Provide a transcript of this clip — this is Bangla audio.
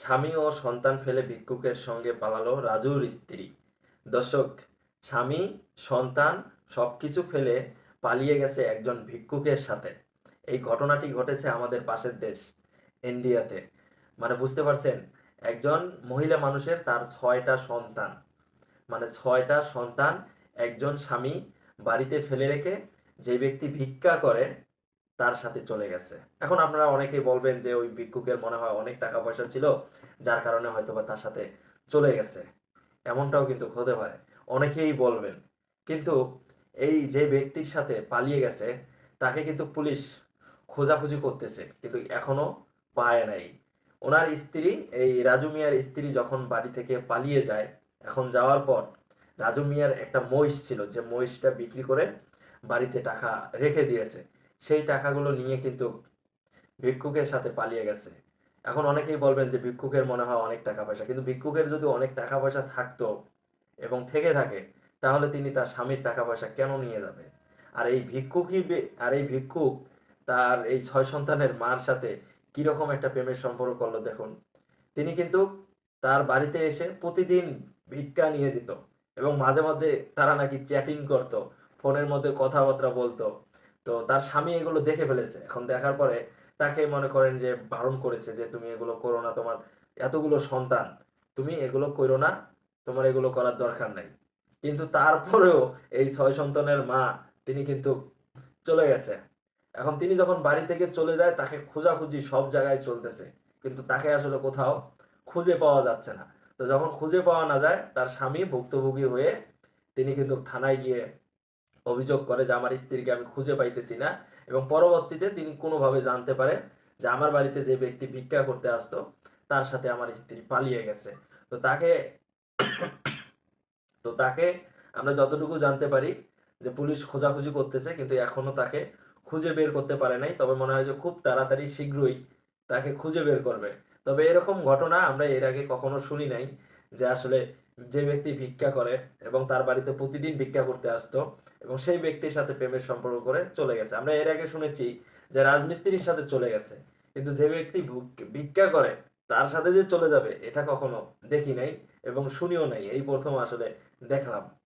স্বামী ও সন্তান ফেলে ভিক্ষুকের সঙ্গে পালালো রাজুর স্ত্রী। দর্শক, স্বামী, সন্তান সব কিছু ফেলে পালিয়ে গেছে একজন ভিক্ষুকের সাথে। এই ঘটনাটি ঘটেছে আমাদের পাশের দেশ, ইন্ডিয়াতে। মানে বুঝতে পারছেন, একজন মহিলা মানুষের তার ছয়টা সন্তান। মানে ছয়টা সন্তান একজন স্বামী বাড়িতে ফেলে রেখে যে ব্যক্তি ভিক্ষা করে তার সাথে চলে গেছে। এখন আপনারা অনেকেই বলবেন যে ওই ভিক্ষুকের মনে হয় অনেক টাকা পয়সা ছিল, যার কারণে হয়তো বা তার সাথে চলে গেছে। এমনটাও কিন্তু হতে পারে। অনেকেই বলবেন। কিন্তু এই যে ব্যক্তির সাথে পালিয়ে গেছে, তাকে কিন্তু পুলিশ খোঁজাখুঁজি করতেছে, কিন্তু এখনও পায় নাই। ওনার স্ত্রী, এই রাজু মিয়ার স্ত্রী যখন বাড়ি থেকে পালিয়ে যায়, এখন যাওয়ার পর রাজু মিয়ার একটা মহিষ ছিল, যে মহিষটা বিক্রি করে বাড়িতে টাকা রেখে দিয়েছে। সেই টাকাগুলো নিয়ে কিন্তু ভিক্ষুকের সাথে পালিয়ে গেছে। এখন অনেকেই বলবেন যে ভিক্ষুকের মনে হয় অনেক টাকা পয়সা। কিন্তু ভিক্ষুকের যদি অনেক টাকা পয়সা থাকতো এবং থেকে থাকে, তাহলে তিনি তার স্বামীর টাকা পয়সা কেন নিয়ে যাবে? আর এই ভিক্ষুকই আর এই ভিক্ষুক তার এই ছয় সন্তানের মার সাথে কীরকম একটা প্রেমের সম্পর্ক করল দেখুন। তিনি কিন্তু তার বাড়িতে এসে প্রতিদিন ভিক্ষা নিয়ে যেত এবং মাঝে মধ্যে তারা নাকি চ্যাটিং করতো, ফোনের মধ্যে কথাবার্তা বলতো। তো তার স্বামী এগুলো দেখে ফেলেছে। এখন দেখার পরে তাকে মনে করেন যে বারণ করেছে যে তুমি এগুলো করো না, তোমার এতগুলো সন্তান, তুমি এগুলো করো না, তোমার এগুলো করার দরকার নাই। কিন্তু তারপরেও এই ছয় সন্তানের মা, তিনি কিন্তু চলে গেছে। এখন তিনি যখন বাড়ি থেকে চলে যায়, তাকে খোঁজাখুঁজি সব জায়গায় চলতেছে। কিন্তু তাকে আসলে কোথাও খুঁজে পাওয়া যাচ্ছে না। তো যখন খুঁজে পাওয়া না যায়, তার স্বামী ভুক্তভোগী হয়ে তিনি কিন্তু থানায় গিয়ে অভিযোগ করে যে আমার স্ত্রীকে আমি খুঁজে পাইতেছি না এবং পরবর্তীতে তিনি কোনোভাবে জানতে পারে যে আমার বাড়িতে যে ব্যক্তি ভিক্ষা করতে আসতো, তার সাথে আমার স্ত্রী পালিয়ে গেছে। তো তাকে তো তাকে আমরা যতটুকু জানতে পারি যে পুলিশ খোঁজাখুঁজি করতেছে, কিন্তু এখনও তাকে খুঁজে বের করতে পারে নাই। তবে মনে হয় যে খুব তাড়াতাড়ি শীঘ্রই তাকে খুঁজে বের করবে। তবে এরকম ঘটনা আমরা এর আগে কখনো শুনি নাই। যে আসলে যে ব্যক্তি ভিক্ষা করে এবং তার বাড়িতে প্রতিদিন ভিক্ষা করতে আসতো এবং সেই ব্যক্তির সাথে প্রেমের সম্পর্ক করে চলে গেছে। আমরা এর আগে শুনেছি যে রাজমিস্ত্রির সাথে চলে গেছে। কিন্তু যে ব্যক্তি ভুক- ভিক্ষা করে, তার সাথে যে চলে যাবে, এটা কখনো দেখি নাই এবং শুনিও নাই। এই প্রথম আসলে দেখলাম।